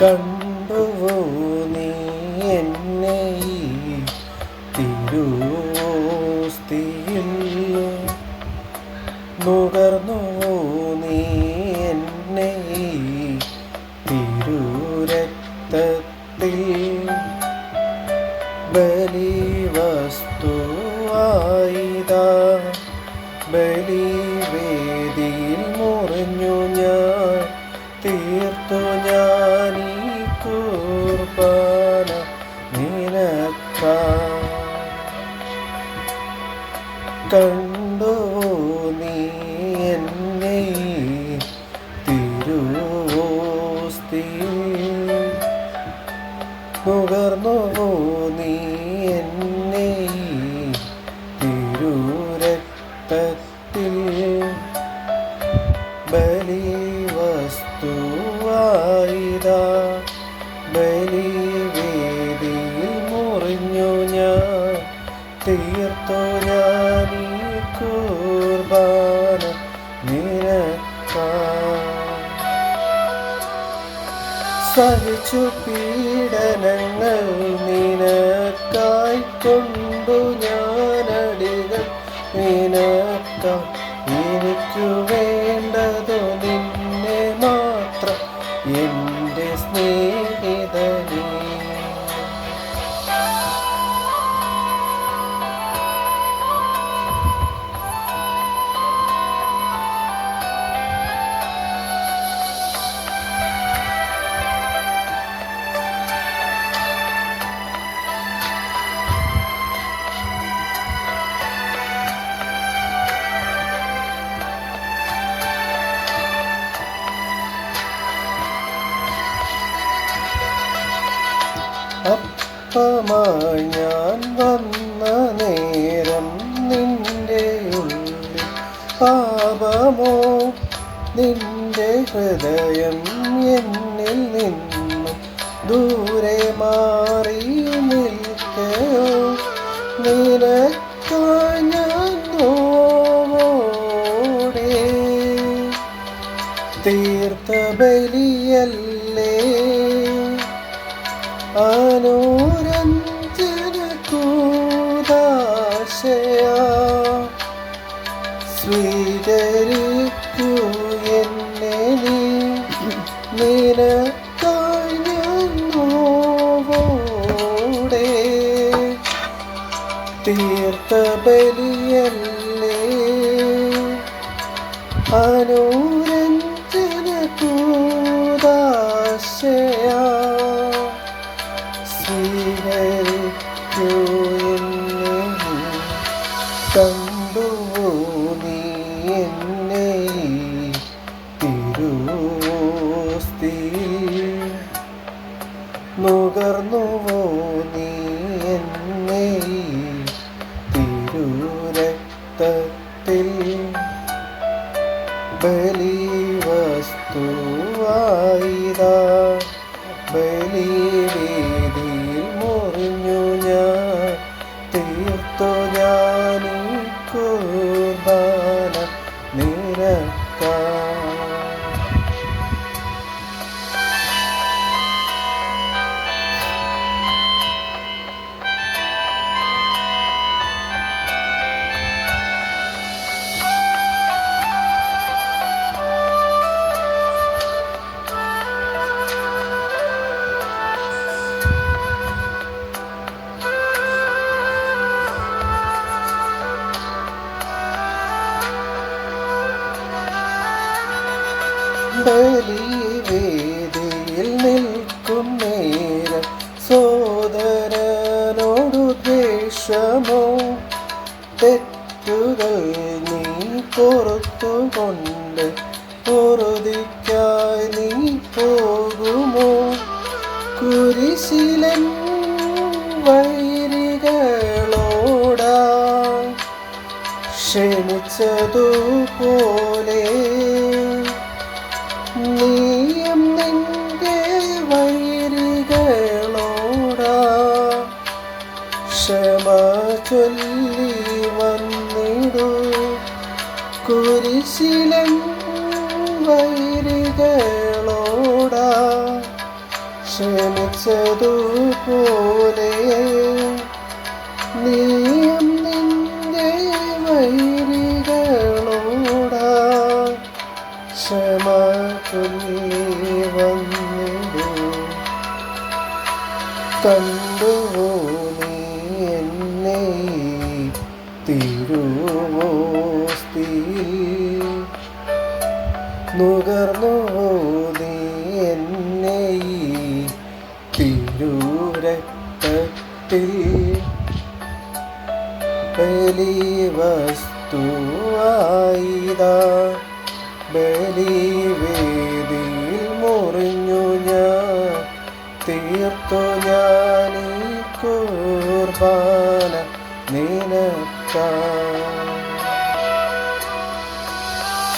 കണ്ടുവോ നീ എന്നെ ഈ തിരുവോസ്തിയിൽ തിരുരക്തത്തിൽ ബലിവസ്തുവായിതാ ബലിവേദിയിൽ മുറിഞ്ഞു ഞാൻ. തീർത്തു ഞാൻ ഈ സഹിച്ചു പീഡനങ്ങൾ നിനക്കായി കൊണ്ടു ഞാനടികൾ away. അപ്പമായി ഞാൻ വന്ന നേരം നിന്റെ ഉള്ളിൽ പാപമോ? നിന്റെ ഹൃദയം എന്നിൽ നിന്നും ദൂരെ മാറി നിൽക്കയോ? നിനക്കായി ഞാൻ തീർത്ത ബലിയല്ലേ? അനുരഞ്ജന കൂദാശയാ സ്വീകരിക്കൂ എന്നെ നീ നിനക്കായി നോവോടെ തീർത്ത ബലിയല്ലേ കണ്ടുവോ ബലിവേദിയിൽ നിൽക്കും നേരം സോദരനോടു ദ്വേഷമോ തെറ്റുകൾ നീ പുറത്തുകൊണ്ട് പൊറുതിക്കായി നീ പോകുമോ? കുരിശിലൻ വൈരികളോടായി ക്ഷണിച്ചതുപോലെ നീയും നിന്റെ വൈരികളോടാ ക്ഷമ ചൊല്ലി വന്നിടൂ. കുരിശിലൻ വൈരികളോടാ ക്ഷമിച്ചതുപോലെ നീയും കണ്ടുവോ നീ എന്നെ തിരുവോസ്തിയിൽ നുകർന്നുവോ നീ എന്നെ തിരുരക്തത്തിൽ. ബലിവസ്തുവായിതാ ബലിവേദിയിൽ തീർത്തു ഈ കുർബാന നിനക്കാ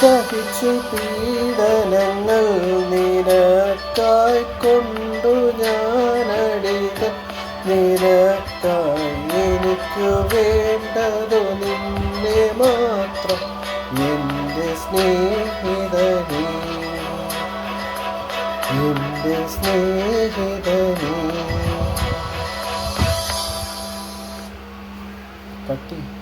സഹിച്ചു പീഡനങ്ങൾ നിനക്കായി എന്റെ സ്നേഹിതനേ. പട്ടി.